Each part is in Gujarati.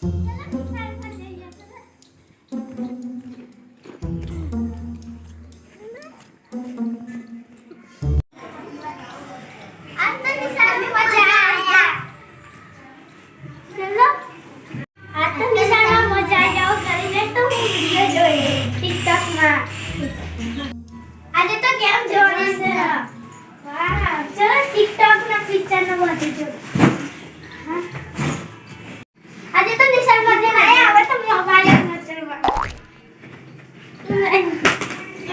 આજે તો કેમ જોવાની છે? વાહ ના પિક્ચર નો બધું જો હા. આજે તો નિશાળ મજા નહીં આવે તો મોબાઈલ જ નચરવા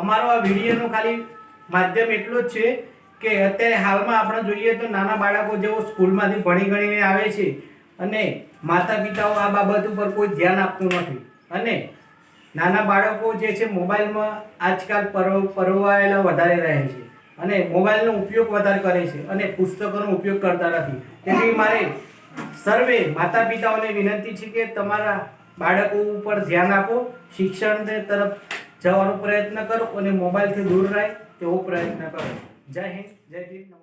અમારો આ વિડીયોનું ખાલી માધ્યમ એટલું જ છે કે અત્યારે હાલમાં આપણે જોઈએ તો નાના બાળકો જેઓ સ્કૂલમાંથી ભણી ગણીને આવે છે અને માતા પિતાઓ આ બાબત ઉપર કોઈ ધ્યાન આપતું નથી. અને નાના બાળકો જે છે મોબાઈલમાં આજકાલ પરવ, પરવાયેલા વધારે રહે છે અને મોબાઈલનો ઉપયોગ વધારે કરે છે અને પુસ્તકોનો ઉપયોગ કરતા નથી. તેથી મારે સર્વે માતા પિતાઓને વિનંતી છે કે તમારા બાળકો ઉપર ધ્યાન આપો. શિક્ષણ તરફ જવાનો પ્રયત્ન કરો અને મોબાઈલથી દૂર રહે તેવો પ્રયત્ન કરો. જય હિન્દ જય ભીમ